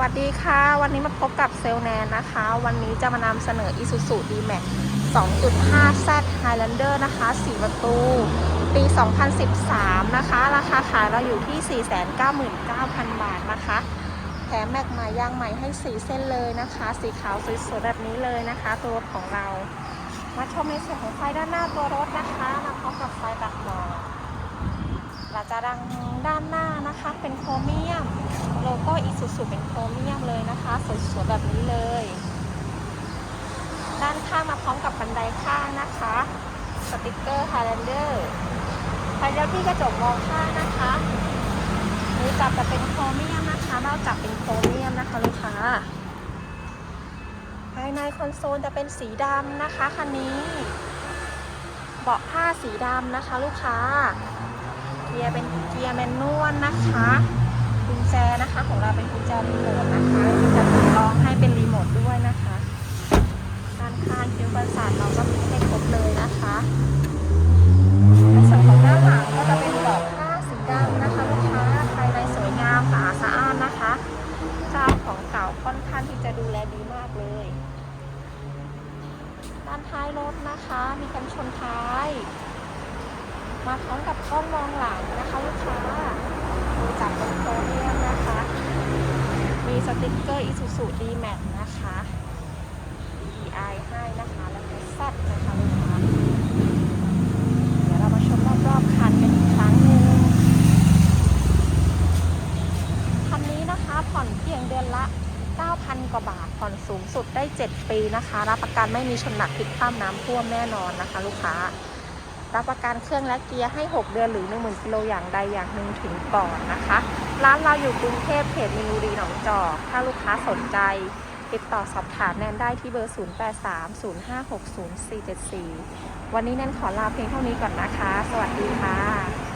วัสดีค่ะ วันนี้มาพบกับเซลแนนนะคะ วันนี้จะมานำเสนอ Isuzu D-Max 2.5 Z Highlander นะคะ 4 ประตู ปี 2013 นะคะ ราคาขายเราอยู่ที่ 499,000 บาทนะคะ แถมแม็กม่ยางใหม่ให้ 4 เส้นเลยนะคะ สีขาวสวยๆแบบนี้เลยนะคะ ตัวรถของเรา มาชมในส่วนของไฟด้านหน้าตัวรถนะคะมาพร้อมกับไฟตัดหมอกเราจะดังด้านหน้านะคะ เป็นโครเมี ลโก้อีซูซูเป็นโครเมียมเลยนะคะ สวยๆแบบนี้เลย ด้านข้างมาพร้อมกับบันไดข้างนะคะ สติกเกอร์ Highlander ไฟเลี้ยวที่กระจกมองข้างนะคะมือจับจะเป็นโครเมียมนะคะนอกจับเป็นโครเมียมนะคะลูกค้าภายในคอนโซลจะเป็นสีดำนะคะคันนี้ เบาะผ้าสีดำนะคะ ลูกค้าเกียร์เป็นเกียร์แมนนวลนะคะ กุญแจนะคะของเราเป็นกุญแจรีโมทนะคะมีจะสำรองให้เป็นรีโมทด้วยนะคะด้านข้างคิ้วประสาทเราก็มีให้ครบเลยนะคะในส่วนของหน้าหลังก็จะเป็นเบาะผ้าสีดำนะคะลูกค้าภายในสวยงามสะอาดสะอ้านนะคะเจ้าของเก่าค่อนข้างที่จะดูแลดีมากเลยด้านท้ายรถนะคะ มีกันชนท้าย มาพร้อมกับกล้องมองหลังนะคะลูกค้าดูจากบนโครเมียมนะคะ มี สติกเกอร์ Isuzu D-Max นะคะ DI ให้นะคะ แล้วก็ Z นะคะลูกค้าเดี๋ยวเรามาชมรอบๆคันกันอีกครั้งหนึ่งคันนี้นะคะผ่อนเพียงเดือนละ 9,000 กว่าบาท ผ่อนสูงสุดได้ 7 ปีนะคะ รับประกันไม่มีชนหนักพลิกคว่ำน้ำท่วมแน่นอนนะคะ ลูกค้า รับประกันเครื่องและเกียร์ให้ 6 เดือนหรือ 10,000กิโลอย่างใดอย่างหนึ่งถึงก่อนนะคะ ร้านเราอยู่กรุงเทพเขตมีนบุรีหนองจอก ถ้าลูกค้าสนใจ ติดต่อสอบถามแนนได้ที่เบอร์ 0830560474 วันนี้แนนขอลาเพียงเท่านี้ก่อนนะคะ สวัสดีค่ะ